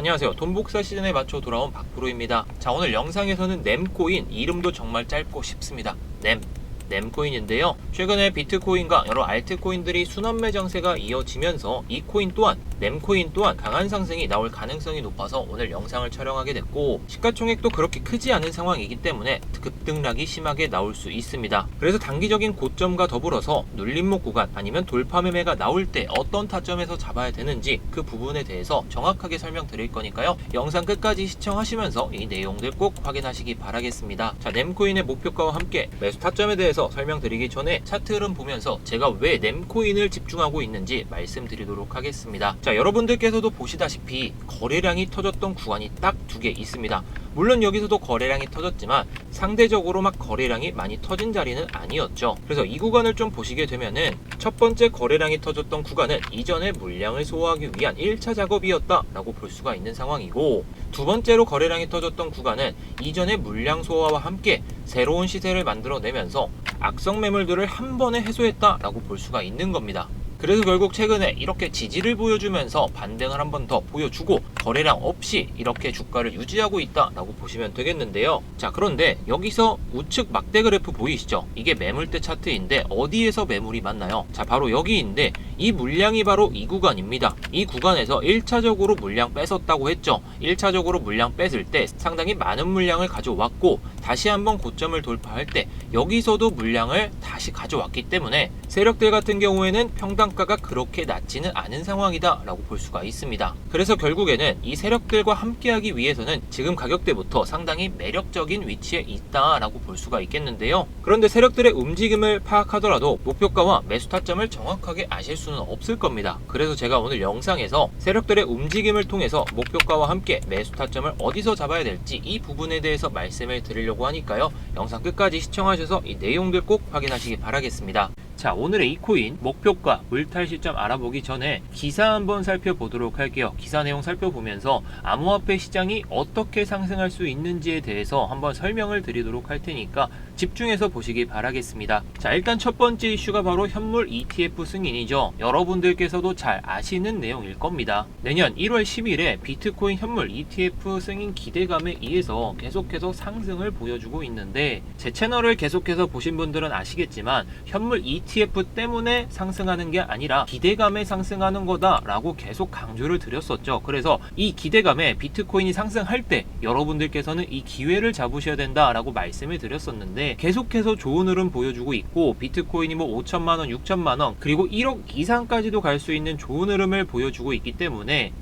안녕하세요. 돈복사 시즌에 맞춰 돌아온 박프로입니다. 자, 오늘 영상에서는 넴코인 이름도 정말 짧고 쉽습니다. 넴. 넴코인인데요. 최근에 비트코인과 여러 알트코인들이 순환매 정세가 이어지면서 이 코인 또한 넴코인 또한 강한 상승이 나올 가능성이 높아서 오늘 영상을 촬영하게 됐고 시가총액도 그렇게 크지 않은 상황이기 때문에 급등락이 심하게 나올 수 있습니다. 그래서 단기적인 고점과 더불어서 눌림목 구간 아니면 돌파 매매가 나올 때 어떤 타점에서 잡아야 되는지 그 부분에 대해서 정확하게 설명드릴 거니까요. 영상 끝까지 시청하시면서 이 내용들 꼭 확인하시기 바라겠습니다. 자, 넴코인의 목표가와 함께 매수 타점에 대해서 설명드리기 전에 차트 흐름 보면서 제가 왜 넴코인을 집중하고 있는지 말씀드리도록 하겠습니다. 자, 여러분들께서도 보시다시피 거래량이 터졌던 구간이 딱 두 개 있습니다. 물론 여기서도 거래량이 터졌지만 상대적으로 막 거래량이 많이 터진 자리는 아니었죠. 그래서 이 구간을 좀 보시게 되면은 첫 번째 거래량이 터졌던 구간은 이전의 물량을 소화하기 위한 1차 작업이었다 라고 볼 수가 있는 상황이고 두 번째로 거래량이 터졌던 구간은 이전의 물량 소화와 함께 새로운 시세를 만들어내면서 악성 매물들을 한 번에 해소했다 라고 볼 수가 있는 겁니다. 그래서 결국 최근에 이렇게 지지를 보여주면서 반등을 한 번 더 보여주고 거래량 없이 이렇게 주가를 유지하고 있다라고 보시면 되겠는데요. 자, 그런데 여기서 우측 막대 그래프 보이시죠? 이게 매물대 차트인데 어디에서 매물이 맞나요? 자, 바로 여기인데 이 물량이 바로 이 구간입니다. 이 구간에서 1차적으로 물량 뺏었다고 했죠. 1차적으로 물량 뺏을 때 상당히 많은 물량을 가져왔고 다시 한번 고점을 돌파할 때 여기서도 물량을 다시 가져왔기 때문에 세력들 같은 경우에는 평단가가 그렇게 낮지는 않은 상황이다 라고 볼 수가 있습니다. 그래서 결국에는 이 세력들과 함께하기 위해서는 지금 가격대부터 상당히 매력적인 위치에 있다 라고 볼 수가 있겠는데요. 그런데 세력들의 움직임을 파악하더라도 목표가와 매수 타점을 정확하게 아실 수는 없을 겁니다. 그래서 제가 오늘 영상에서 세력들의 움직임을 통해서 목표가와 함께 매수 타점을 어디서 잡아야 될지 이 부분에 대해서 말씀을 드리려고 하니까요. 영상 끝까지 시청하셔서 이 내용들 꼭 확인하시기 바라겠습니다. 자, 오늘의 이 코인 목표가 물탈 시점 알아보기 전에 기사 한번 살펴보도록 할게요. 기사 내용 살펴보면서 암호화폐 시장이 어떻게 상승할 수 있는지에 대해서 한번 설명을 드리도록 할 테니까 집중해서 보시기 바라겠습니다. 자, 일단 첫 번째 이슈가 바로 현물 ETF 승인이죠. 여러분들께서도 잘 아시는 내용일 겁니다. 내년 1월 10일에 비트코인 현물 ETF 승인 기대감에 의해서 계속해서 상승을 보여주고 있는데 제 채널을 계속해서 보신 분들은 아시겠지만 현물 ETF 때문에 상승하는 게 아니라 기대감에 상승하는 거다라고 계속 강조를 드렸었죠. 그래서 이 기대감에 비트코인이 상승할 때 여러분들께서는 이 기회를 잡으셔야 된다라고 말씀을 드렸었는데 계속해서 좋은 흐름 보여주고 있고 비트코인이 뭐 5천만 원, 6천만 원 그리고 1억 이상까지도 갈 수 있는 좋은 흐름을 보여주고 있기 때문에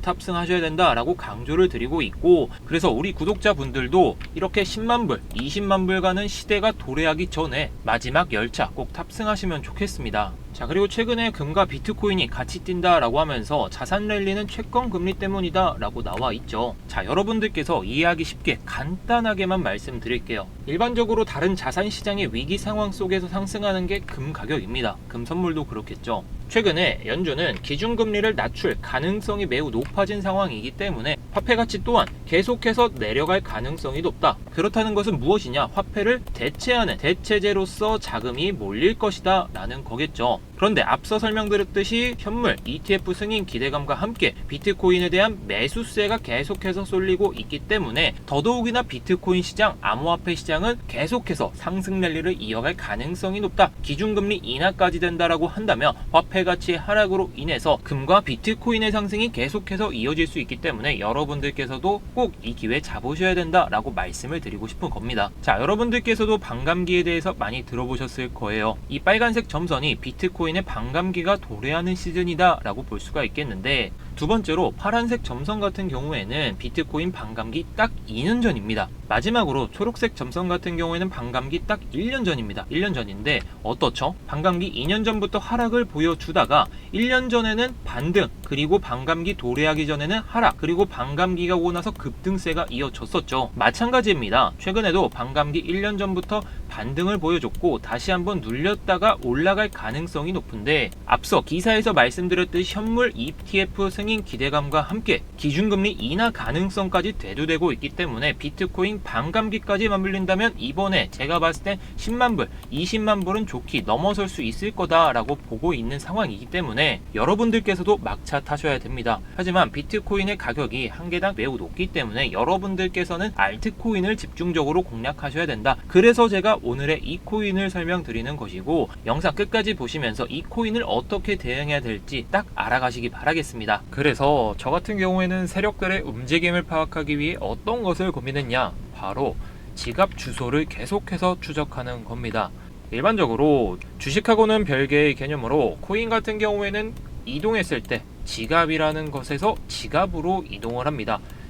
탑승하셔야 된다라고 강조를 드리고 있고 그래서 우리 구독자분들도 이렇게 10만 불, 20만 불 가는 시대가 도래하기 전에 마지막 열차 꼭 탑승하시면 좋겠습니다. 자 그리고 최근에 금과 비트코인이 같이 뛴다라고 하면서 자산 랠리는 채권 금리 때문이다라고 나와 있죠. 자 여러분들께서 이해하기 쉽게 간단하게만 말씀드릴게요. 일반적으로 다른 자산 시장의 위기 상황 속에서 상승하는 게 금 가격입니다. 금 선물도 그렇겠죠. 최근에 연준은 기준금리를 낮출 가능성이 매우 높아진 상황이기 때문에 화폐 가치 또한 계속해서 내려갈 가능성이 높다. 그렇다는 것은 무엇이냐? 화폐를 대체하는 대체제로서 자금이 몰릴 것이다 라는 거겠죠. 그런데 앞서 설명드렸듯이 현물, ETF 승인 기대감과 함께 비트코인에 대한 매수세가 계속해서 쏠리고 있기 때문에 더더욱이나 비트코인 시장, 암호화폐 시장은 계속해서 상승 랠리를 이어갈 가능성이 높다. 기준금리 인하까지 된다라고 한다면 화폐 가치의 하락으로 인해서 금과 비트코인의 상승이 계속해서 이어질 수 있기 때문에 여러분들께서도 꼭 이 기회 잡으셔야 된다라고 말씀을 드리고 싶은 겁니다. 자, 여러분들께서도 반감기에 대해서 많이 들어보셨을 거예요. 이 빨간색 점선이 비트코인 의 반감기가 도래하는 시즌이다 라고 볼 수가 있겠는데 두 번째로 파란색 점선 같은 경우에는 비트코인 반감기 딱 2년 전입니다. 마지막으로 초록색 점선 같은 경우에는 반감기 딱 1년 전입니다. 1년 전인데 어떻죠? 반감기 2년 전부터 하락을 보여주다가 1년 전에는 반등 그리고 반감기 도래하기 전에는 하락 그리고 반감기가 오고 나서 급등세가 이어졌었죠. 마찬가지입니다. 최근에도 반감기 1년 전부터 반등을 보여줬고 다시 한번 눌렸다가 올라갈 가능성이 높은데 앞서 기사에서 말씀드렸듯이 현물 ETF 승인 기대감과 함께 기준금리 인하 가능성까지 대두되고 있기 때문에 비트코인 반감기까지 맞물린다면 이번에 제가 봤을 때 10만 불, 20만 불은 좋게 넘어설 수 있을 거다라고 보고 있는 상황이기 때문에 여러분들께서도 막차 타셔야 됩니다. 하지만 비트코인의 가격이 한 개당 매우 높기 때문에 여러분들께서는 알트코인을 집중적으로 공략하셔야 된다. 그래서 제가 오늘의 이 코인을 설명드리는 것이고 영상 끝까지 보시면서 이 코인을 어떻게 대응해야 될지 딱 알아가시기 바라겠습니다. 그래서 저 같은 경우에는 세력들의 움직임을 파악하기 위해 어떤 것을 고민했냐? 바로 지갑 주소를 계속해서 추적하는 겁니다. 일반적으로 주식하고는 별개의 개념으로 코인 같은 경우에는 이동했을 때 지갑이라는 것에서 지갑으로 이동을 합니다.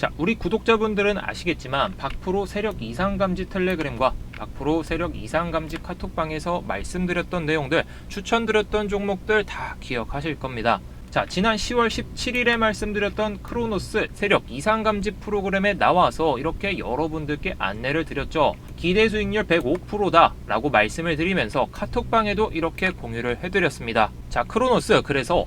자, 우리 구독자분들은 아시겠지만 박프로 세력 이상 감지 텔레그램과 박프로 세력 이상 감지 카톡방에서 말씀드렸던 내용들, 추천드렸던 종목들 다 기억하실 겁니다. 자, 지난 10월 17일에 말씀드렸던 크로노스 세력 이상 감지 프로그램에 나와서 이렇게 여러분들께 안내를 드렸죠. 기대 수익률 105%다 라고 말씀을 드리면서 카톡방에도 이렇게 공유를 해드렸습니다. 자, 크로노스 그래서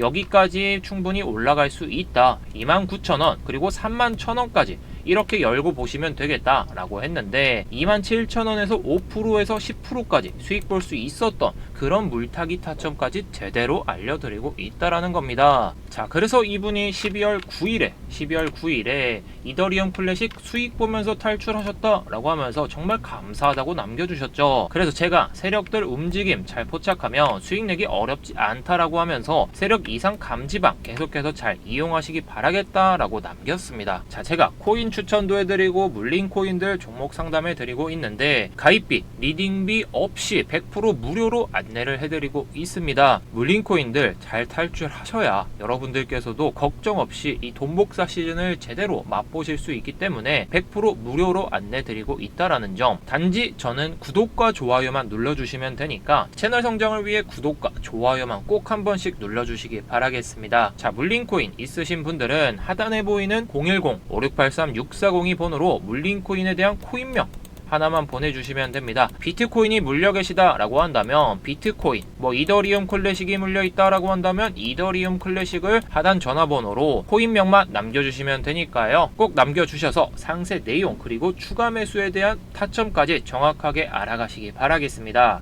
여기까지 충분히 올라갈 수 있다. 29,000원 그리고 31,000원까지 이렇게 열고 보시면 되겠다 라고 했는데 27,000원에서 5%에서 10%까지 수익 볼 수 있었던 그런 물타기 타점까지 제대로 알려드리고 있다라는 겁니다. 자, 그래서 이분이 12월 9일에 12월 9일에 이더리움 클래식 수익 보면서 탈출하셨다 라고 하면서 정말 감사하다고 남겨주셨죠. 그래서 제가 세력들 움직임 잘 포착하면 수익 내기 어렵지 않다라고 하면서 세력 이상 감지방 계속해서 잘 이용하시기 바라겠다라고 남겼습니다. 자, 제가 코인 추천도 해드리고 물린 코인들 종목 상담해 드리고 있는데 가입비, 리딩비 없이 100% 무료로 안내를 해드리고 있습니다. 물린 코인들 잘 탈출하셔야 여러분들께서도 걱정 없이 이 돈복사 시즌을 제대로 맛보실 수 있기 때문에 100% 무료로 안내 드리고 있다라는 점. 단지 저는 구독과 좋아요만 눌러주시면 되니까 채널 성장을 위해 구독과 좋아요만 꼭 한 번씩 눌러주시기 바라겠습니다. 자, 물린 코인 있으신 분들은 하단에 보이는 010-5683-6402 번호로 물린 코인에 대한 코인명 하나만 보내주시면 됩니다. 비트코인이 물려 계시다 라고 한다면 비트코인, 뭐 이더리움 클래식이 물려 있다 라고 한다면 이더리움 클래식을 하단 전화번호로 코인명만 남겨주시면 되니까요. 꼭 남겨주셔서 상세 내용 그리고 추가 매수에 대한 타점까지 정확하게 알아가시기 바라겠습니다.